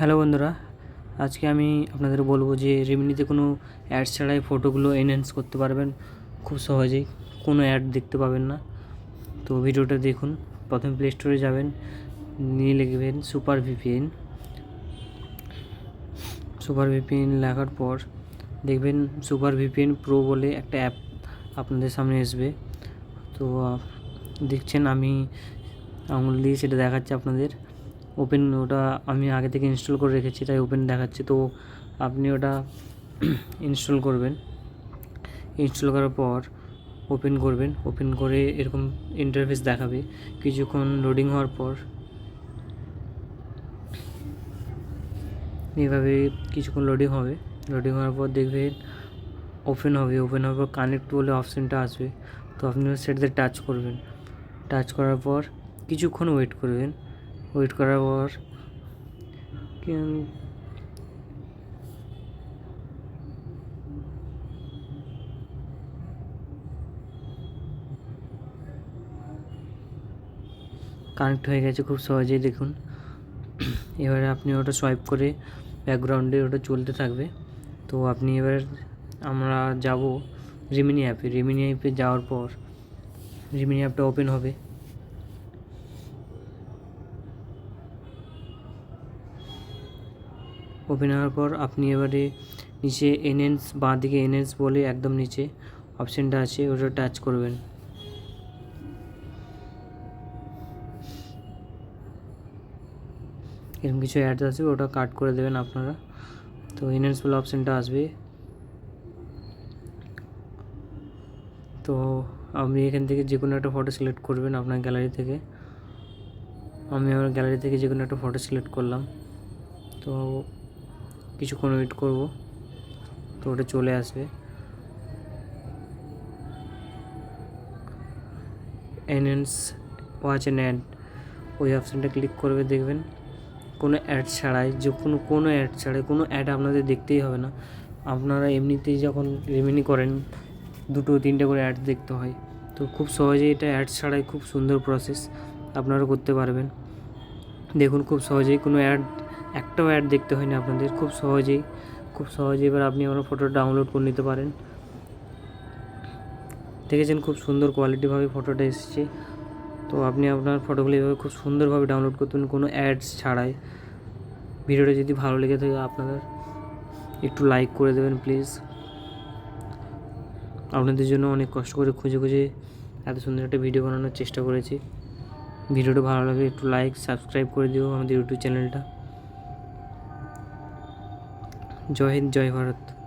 Hello বন্ধুরা, আজকে আমি আপনাদের বলব যে রেমিনিতে কোনো অ্যাড ছাড়াই ফটোগুলো এনহ্যান্স করতে পারবেন খুব সহজেই, কোনো অ্যাড দেখতে পাবেন না। তো ভিডিওটা দেখুন, প্রথমে প্লে স্টোরে যাবেন, নিয়ে লিখবেন সুপার ভিপিএন সুপার ভিপিএন লেখার পর দেখবেন সুপার ভিপিএন প্রো বলে একটা অ্যাপ আপনাদের সামনে আসবে। তো দেখছেন আমি আঙুল দিয়ে সেটা দেখাচ্ছে আপনাদের। ওপেন ওটা আমি আগে থেকে ইনস্টল করে রেখেছি, তাই ওপেন দেখাচ্ছে। তো আপনি ওটা ইনস্টল করবেন। ইনস্টল করার পর ওপেন করবেন। ওপেন করে এরকম ইন্টারফেস দেখাবে। কিছুক্ষণ লোডিং হওয়ার পর এইভাবে কিছুক্ষণ লোডিং হবে। লোডিং হওয়ার পর দেখবেন ওপেন হবে। ওপেন হওয়ার পর কানেক্ট বলে অপশানটা আসবে। তো আপনি সেটাতে টাচ করবেন। টাচ করার পর কিছুক্ষণ ওয়েট করবেন। ওয়েট করার পর। কানেক্ট হয়ে গেছে খুব সহজেই, দেখুন। এবারে আপনি ওটা সোয়াইপ করে ব্যাকগ্রাউন্ডে ওটা চলতে থাকবে। তো আপনি এবার আমরা যাব রিমিনি অ্যাপে রিমিনি অ্যাপে যাওয়ার পর রিমিনি অ্যাপটা ওপেন হবে। ওপেন হওয়ার পর আপনি এবারে নিচে এনএন্স বাঁ দিকে এনএন্স বলে একদম নিচে অপশানটা আছে, ওটা টাচ করবেন। এরকম কিছু অ্যাড আসবে ওটা কাট করে দেবেন আপনারা। তো এনএন্স বলে অপশানটা আসবে। তো আপনি এখান থেকে যে কোনো একটা ফটো সিলেক্ট করবেন আপনার গ্যালারি থেকে। আমি আমার গ্যালারি থেকে যে কোনো একটা ফটো সিলেক্ট করলাম। তো কিছুক্ষণ ওয়েট করব। তো ওটা চলে আসবে। এনহেন্স ওয়াচ অ্যান্ড অ্যাড ওই অপশানটা ক্লিক করবে, দেখবেন। কোনো অ্যাড ছাড়াই, যে কোনো কোনো অ্যাড ছাড়াই, কোনো অ্যাড আপনাদের দেখতেই হবে না। আপনারা এমনিতেই যখন রেমিনি করেন, দুটো, তিনটে করে অ্যাড দেখতে হয়। তো খুব সহজেই এটা অ্যাড ছাড়াই খুব সুন্দর প্রসেস আপনারা করতে পারবেন। দেখুন, খুব সহজেই কোনো অ্যাড একটাও অ্যাড দেখতে হয় না আপনাদের, খুব সহজেই খুব সহজেই এবার আপনি আমার ফটো ডাউনলোড করে নিতে পারেন। দেখেছেন খুব সুন্দর কোয়ালিটিভাবে ফটোটা এসেছে। তো আপনি আপনার ফটোগুলো এভাবে খুব সুন্দরভাবে ডাউনলোড করতেন কোনো অ্যাডস ছাড়াই। ভিডিওটা যদি ভালো লেগে থাকে আপনাদের একটু লাইক করে দেবেন প্লিজ আপনাদের জন্য অনেক কষ্ট করে খুঁজে খুঁজে এত সুন্দর একটা ভিডিও বানানোর চেষ্টা করেছি। ভিডিওটা ভালো লাগে একটু লাইক সাবস্ক্রাইব করে দিও আমাদের ইউটিউব চ্যানেলটা জয় হিন্দ জয় ভারত।